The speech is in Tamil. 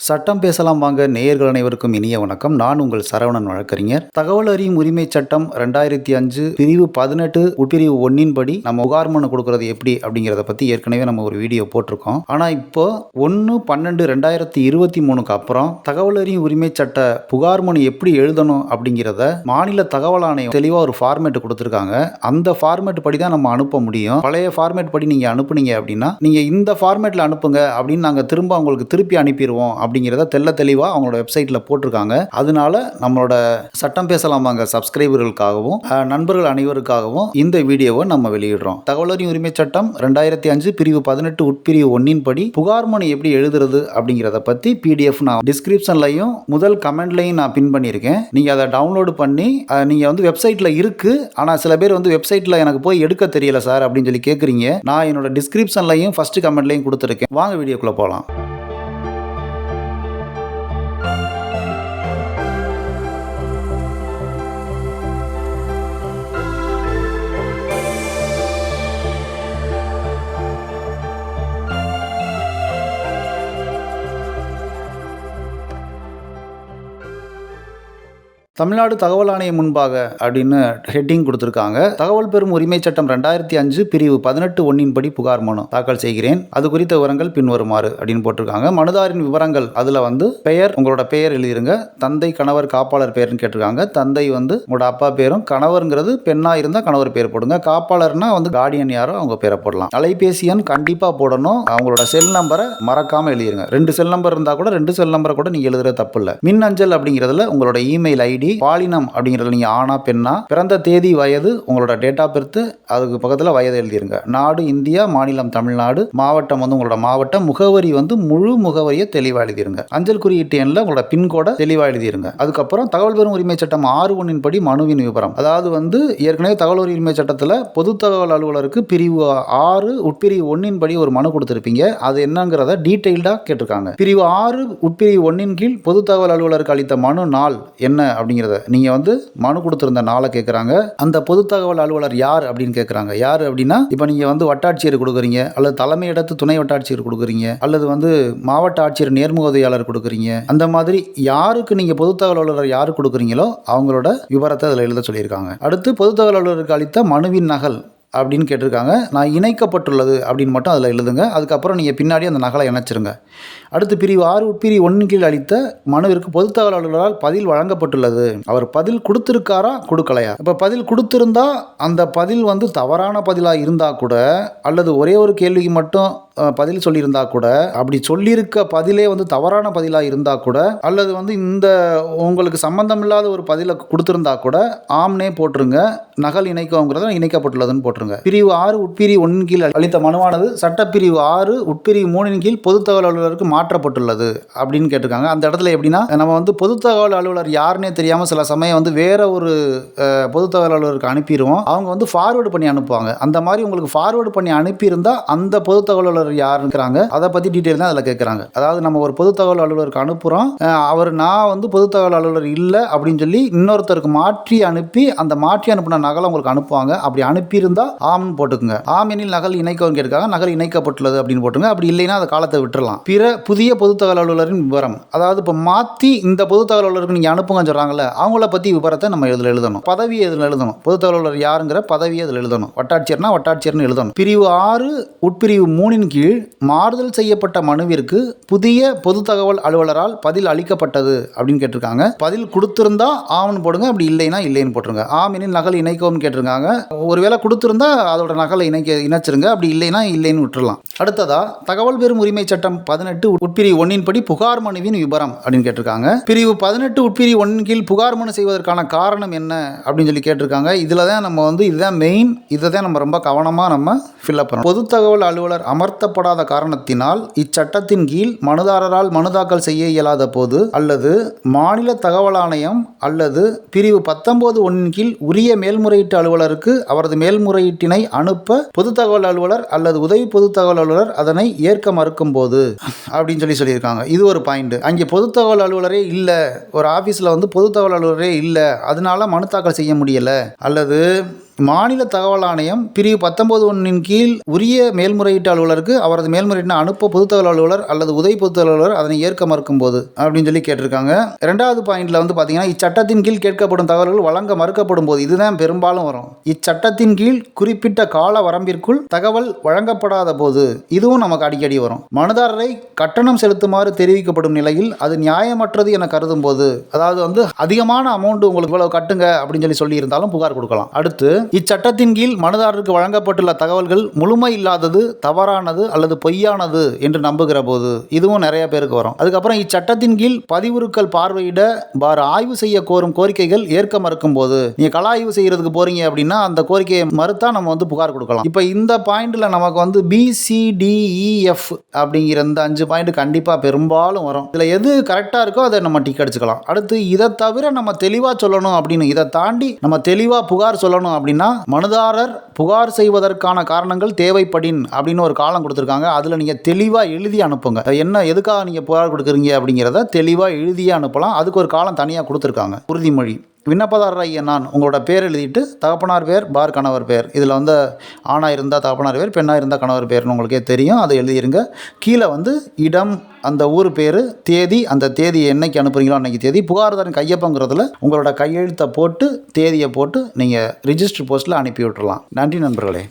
சட்டம் பேசலாம் வாங்க நேயர்கள் அனைவருக்கும் இனிய வணக்கம். நான் உங்கள் சரவணன் வழக்கறிஞர். தகவல் அறியும் உரிமை சட்டம் ரெண்டாயிரத்தி அஞ்சு பிரிவு பதினெட்டு உட்பிரிவு ஒன்னின் படி நம்ம புகார் மனு கொடுக்கறது எப்படி அப்படிங்கிறத பற்றி ஏற்கனவே நம்ம ஒரு வீடியோ போட்டிருக்கோம். ஆனால் இப்போ ஒன்று பன்னெண்டு ரெண்டாயிரத்தி இருபத்தி மூணுக்கு அப்புறம் தகவல் அறியும் உரிமை சட்ட புகார் மனு எப்படி எழுதணும் அப்படிங்கிறத மாநில தகவல் ஆணையம் தெளிவாக ஒரு ஃபார்மேட் கொடுத்துருக்காங்க. அந்த ஃபார்மேட் படி தான் நம்ம அனுப்ப முடியும். பழைய ஃபார்மேட் படி நீங்கள் அனுப்புனீங்க அப்படின்னா நீங்கள் இந்த ஃபார்மேட்டில் அனுப்புங்க அப்படின்னு நாங்கள் திரும்ப உங்களுக்கு திருப்பி அனுப்பிடுவோம் அப்படிங்கிறத தெள்ள தெளிவாக அவங்களோட வெப்சைட்டில் போட்டிருக்காங்க. அதனால நம்மளோட சட்டம் பேசலாமாங்க சப்ஸ்கிரைபர்களுக்காகவும் நண்பர்கள் அனைவருக்காகவும் இந்த வீடியோவை நம்ம வெளியிடுறோம். தகவலறியும் உரிமை சட்டம் ரெண்டாயிரத்தி அஞ்சு பிரிவு பதினெட்டு உட்பிரிவு ஒன்னின் படி புகார் மனு எப்படி எழுதுறது அப்படிங்கிறத பற்றி பிடிஎஃப் நான் டிஸ்கிரிப்ஷன்லையும் முதல் கமெண்ட்லையும் நான் பின் பண்ணியிருக்கேன். நீங்கள் அதை டவுன்லோடு பண்ணி நீங்கள் வந்து வெப்சைட்டில் இருக்குது ஆனால் சில பேர் வந்து வெப்சைட்டில் எனக்கு போய் எடுக்க தெரியல சார் அப்படின்னு சொல்லி கேட்குறீங்க நான் என்னோட டிஸ்கிரிப்ஷன்லையும் ஃபஸ்ட்டு கமெண்ட்லையும் கொடுத்துருக்கேன். வாங்க வீடியோக்குள்ளே போகலாம் தமிழ்நாடு தகவல் ஆணையம் முன்பாக அப்படின்னு ஹெட்டிங் கொடுத்துருக்காங்க. தகவல் பெறும் உரிமை சட்டம் ரெண்டாயிரத்தி அஞ்சு பிரிவு பதினெட்டு ஒன்னின் படி புகார் மனு தாக்கல் செய்கிறேன். அது குறித்த விவரங்கள் பின்வருமாறு அப்படின்னு போட்டிருக்காங்க. மனுதாரின் விவரங்கள் அதில் வந்து பெயர் உங்களோட பெயர் எழுதிருங்க. தந்தை கணவர் காப்பாளர் பெயர்னு கேட்டிருக்காங்க. தந்தை வந்து உங்களோட அப்பா பேரும் கணவருங்கிறது பெண்ணாக இருந்தால் கணவர் பேர் போடுங்க. காப்பாளர்னா வந்து கார்டியன் யாரோ அவங்க பேரை போடலாம். அலைபேசி எண் கண்டிப்பாக போடணும். அவங்களோட செல் நம்பரை மறக்காமல் எழுதிருங்க. ரெண்டு செல் நம்பர் இருந்தால் கூட ரெண்டு செல் நம்பரை கூட நீங்கள் எழுதுற தப்பு இல்லை. மின் அஞ்சல் அப்படிங்கிறதுல உங்களோட இமெயில் ஐடி பாலினம் அப்படிங்கிறதுல நீங்கள் ஆனா பெண்ணா பிறந்த தேதி வயது உங்களோட டேட் ஆஃப் பர்த் அதுக்கு பக்கத்தில் வயது எழுதிருங்க. நாடு இந்தியா மாநிலம் தமிழ்நாடு மாவட்டம் வந்து உங்களோட மாவட்டம் முகவரி வந்து முழு முகவரியை தெளிவாக எழுதிருங்க. அஞ்சல் குறியீட்டு எண்ணில் உங்களோட பின்கோடை தெளிவாக எழுதிருங்க. அதுக்கப்புறம் தகவல் பெறும் உரிமை சட்டம் ஆறு ஒன்றின் படி மனுவின் விவரம். அதாவது வந்து ஏற்கனவே தகவல் உரிமை சட்டத்தில் பொது தகவல் அலுவலருக்கு பிரிவு ஆறு உட்பிரிவு ஒன்றின் படி ஒரு மனு கொடுத்துருப்பீங்க. அது என்னங்கிறத டீட்டெயில்டாக கேட்டிருக்காங்க. பிரிவு ஆறு உட்பிரிவு ஒன்றின் கீழ் பொது தகவல் அலுவலருக்கு அளித்த மனு நாள் என்ன அப்படிங்கிறத. நீங்கள் வந்து மனு கொடுத்துருந்த நாளை கேட்குறாங்க அந்த பொது தகவல் அலுவலர் யார் அப்படின்னு கேட்குறாங்க யார் அப்படின்னா இப்போ நீங்கள் வந்து வட்டாட்சியர் கொடுக்குறீங்க. அல்லது தலைமை இடத்து துணை வட்டாட்சியர் கொடுக்குறீங்க. அல்லது வந்து மாவட்ட ஆட்சியர் நேர்முகதையாளர் கொடுக்குறீங்க. அந்த மாதிரி யாருக்கு நீங்கள் பொது தகவல் அலுவலர் யார் கொடுக்குறீங்களோ அவங்களோட விவரத்தை அதில் எழுத சொல்லியிருக்காங்க. அடுத்து பொது தகவல் அலுவலருக்கு அளித்த மனுவின் நகல். அப்படின்னு கேட்டிருக்காங்க. நான் இணைக்கப்பட்டுள்ளது அப்படின்னு மட்டும் அதில் எழுதுங்க. அதுக்கப்புறம் நீங்கள் பின்னாடி அந்த நகலை இணைச்சிருங்க. அடுத்து பிரிவு ஆறு உட்பிரிவு ஒன்றின் கீழ் அளித்த மனுவிற்கு பொது தகவல் அலுவலரால் பதில் வழங்கப்பட்டுள்ளது. அவர் பதில் கொடுத்துருக்காரா? கொடுக்கலையா? இப்போ பதில் கொடுத்துருந்தா அந்த பதில் வந்து தவறான பதிலாக இருந்தால் கூட அல்லது ஒரே ஒரு கேள்விக்கு மட்டும் பதில் சொல்லியிருந்தா கூட அப்படி சொல்லியிருக்க பதிலே வந்து தவறான பதிலாக இருந்தால் கூட அல்லது வந்து இந்த உங்களுக்கு சம்பந்தமில்லாத ஒரு பதிலை கொடுத்துருந்தா கூட ஆம்னே போட்டுருங்க. நகல் இணைக்கோங்கிறத இணைக்கப்பட்டுள்ளதுன்னு போட்டுருங்க. பிரிவு ஆறு உட்பிரிவு ஒன்றின் கீழ் அளித்த மனுவானது சட்டப்பிரிவு ஆறு உட்பிரிவு மூணின் கீழ் பொது தகவல் அலுவலருக்கு மாற்றப்பட்டுள்ளது அப்படின்னு கேட்டிருக்காங்க. அந்த இடத்துல எப்படின்னா நம்ம வந்து பொது தகவல் அலுவலர் யாருன்னே தெரியாமல் சில சமயம் வந்து வேற ஒரு பொது தகவல் அலுவலருக்கு அனுப்பிடுவோம். அவங்க வந்து ஃபார்வேர்டு பண்ணி அனுப்புவாங்க. அந்த மாதிரி உங்களுக்கு ஃபார்வேர்டு பண்ணி அனுப்பியிருந்தால் அந்த பொது தகவல் அலுவலர் யாருங்கிறாங்க அதை பற்றி டீட்டெயில் தான் அதில் கேட்குறாங்க அதாவது நம்ம ஒரு பொது தகவல் அலுவலருக்கு அனுப்புகிறோம் அவர் நான் வந்து பொது தகவல் அலுவலர் இல்லை அப்படின்னு சொல்லி இன்னொருத்தருக்கு மாற்றி அனுப்பி அந்த மாற்றி அனுப்பின நகலை உங்களுக்கு அனுப்புவாங்க. அப்படி அனுப்பியிருந்தா ஆம்னு போட்டுக்குங்க. ஆம் எனில் நகல் இணைக்கவும் கேட்காங்க நகல் இணைக்கப்பட்டுள்ளது அப்படின்னு போட்டுங்க. அப்படி இல்லைன்னா அதை காலத்தை விட்டுறலாம். பிற புதிய பொது தகவல் அலுவலரின் விவரம். அதாவது இப்போ மாற்றி இந்த பொது தகவல் அலுவலருக்கு நீங்கள் அனுப்புங்கன்னு சொல்கிறாங்கல்ல அவங்கள பற்றி விவரத்தை நம்ம இதில் எழுதணும்? பதவி இதில் எழுதணும்? பொது தகவல் அலுவலர் யாருங்கிற பதவியை இதில் எழுதணும்? வட்டாட்சியர்னா வட்டாட்சியர்னு எழுதணும். பிரிவு ஆறு உட்பிரிவு மூணின் கீழ் மாறுதல் செய்யப்பட்ட மனுவிற்கு புதிய பொது தகவல் அலுவலரால் பதில் அளிக்கப்பட்டது அப்படின்னு கேட்டிருக்காங்க. பதில் கொடுத்திருந்தா ஆமன் போடுங்க அப்படி இல்லைன்னா இல்லைன்னு போட்டுருங்க. ஆம் நகல் இணைக்கவும் கேட்டிருக்காங்க. ஒருவேளை கொடுத்திருந்தா அதோட நகலை இணைக்க இணைச்சிருங்க அப்படி இல்லைன்னா இல்லைன்னு விட்டுறலாம். அடுத்ததா தகவல் பெறும் உரிமை சட்டம் பதினெட்டு உட்பிரிவு ஒன்னின் படி புகார் மனுவின் விபரம் அப்படின்னு கேட்டிருக்காங்க. பிரிவு பதினெட்டு உட்பிரிவு ஒன்றின் கீழ் புகார் மனு செய்வதற்கான காரணம் என்ன அப்படின்னு சொல்லி கேட்டிருக்காங்க. இதில் தான் நம்ம வந்து இதுதான் மெயின் இதை தான் நம்ம ரொம்ப கவனமாக நம்ம ஃபில்அப் பண்ணணும். பொது தகவல் அலுவலர் நடத்தப்படாத காரணத்தினால் இச்சட்டத்தின் கீழ் மனுதாரரால் மனு தாக்கல் செய்ய இயலாத போது அல்லது மாநில தகவல் ஆணையம் அல்லது பிரிவு பத்தொன்பது ஒன்றின் கீழ் உரிய மேல்முறையீட்டு அலுவலருக்கு அவரது மேல்முறையீட்டினை அனுப்ப பொது தகவல் அலுவலர் அல்லது உதவி பொது தகவல் அலுவலர் அதனை ஏற்க மறுக்கும் போது அப்படின்னு சொல்லி சொல்லியிருக்காங்க. இது ஒரு பாயிண்ட் அங்கே பொது தகவல் அலுவலரே இல்லை. ஒரு ஆஃபீஸில் வந்து பொது தகவல் அலுவலரே இல்லை. அதனால மனு தாக்கல் செய்ய முடியலை. அல்லது மாநில தகவல் ஆணையம் பிரிவு பத்தொன்பது ஒன்றின் கீழ் உரிய மேல்முறையீட்டு அலுவலருக்கு அவரது மேல்முறையீட்டினை அனுப்ப பொது தகவல் அலுவலர் அல்லது உதவி பொது தகவல் அலுவலர் அதனை ஏற்க மறுக்கும் போது அப்படின்னு சொல்லி கேட்டிருக்காங்க. ரெண்டாவது பாயிண்ட்ல வந்து பார்த்தீங்கன்னா இச்சட்டத்தின் கீழ் கேட்கப்படும் தகவல்கள் வழங்க மறுக்கப்படும் போது இதுதான் பெரும்பாலும் வரும். இச்சட்டத்தின் கீழ் குறிப்பிட்ட கால வரம்பிற்குள் தகவல் வழங்கப்படாத போது இதுவும் நமக்கு அடிக்கடி வரும். மனுதாரரை கட்டணம் செலுத்துமாறு தெரிவிக்கப்படும் நிலையில் அது நியாயமற்றது என கருதும் போது அதாவது வந்து அதிகமான அமௌண்ட் உங்களுக்கு இவ்வளவு கட்டுங்க அப்படின்னு சொல்லி சொல்லியிருந்தாலும் புகார் கொடுக்கலாம். அடுத்து இச்சட்டத்தின் கீழ் மனுதாரருக்கு வழங்கப்பட்டுள்ள தகவல்கள் முழுமை இல்லாதது தவறானது அல்லது பொய்யானது என்று நம்புகிற போது இதுவும் நிறைய பேருக்கு வரும். அதுக்கப்புறம் இச்சட்டத்தின் கீழ் பதிவுறுக்கள் பார்வையிட பார் ஆய்வு செய்ய கோரும் கோரிக்கைகள் ஏற்க மறுக்கும் போது நீங்க கள ஆய்வு செய்யறதுக்கு போறீங்க அப்படின்னா அந்த கோரிக்கையை மறுத்தா நம்ம வந்து புகார் கொடுக்கலாம். இப்போ இந்த பாயிண்ட்ல நமக்கு வந்து பிசிடிஇஎஃப் e, அப்படிங்கிற இந்த அஞ்சு பாயிண்ட் கண்டிப்பாக பெரும்பாலும் வரும். இதில் எது கரெக்டாக இருக்கோ அதை நம்ம டிக் அடிச்சுக்கலாம். அடுத்து இதை தவிர நம்ம தெளிவாக சொல்லணும் அப்படின்னு இதை தாண்டி நம்ம தெளிவாக புகார் சொல்லணும் அப்படின்னு மனுதாரர் புகார் செய்வதற்கான காரணங்கள் தேவைப்படின் அப்படின்னு ஒரு காலம் கொடுத்துருக்காங்க. அதில் நீங்கள் தெளிவாக எழுதி அனுப்புங்க. என்ன எதுக்காக நீங்கள் புகார் கொடுக்குறீங்க அப்படிங்கிறத தெளிவாக எழுதியே அனுப்பலாம். அதுக்கு ஒரு காலம் தனியாக கொடுத்துருக்காங்க. உறுதிமொழி. விண்ணப்பதாரர் ஐயா நான் உங்களோட பேர் எழுதிட்டு தகப்பனார் பேர் பார் கணவர் பேர். இதில் வந்து ஆணாக இருந்தால் தகப்பனார் பேர் பெண்ணாக இருந்தால் கணவர் பேர்னு உங்களுக்கே தெரியும். அதை எழுதிருங்க. கீழே வந்து இடம் அந்த ஊர் பேர் தேதி அந்த தேதி என்னைக்கு அனுப்புறீங்களோ அன்னைக்கு தேதி. புகார்தாரன் கையப்பங்கிறதுல உங்களோட கையெழுத்தை போட்டு தேதியை போட்டு நீங்கள் ரிஜிஸ்டர் போஸ்ட்டில் அனுப்பி விட்டுறலாம். நன்றி நண்பர்களே.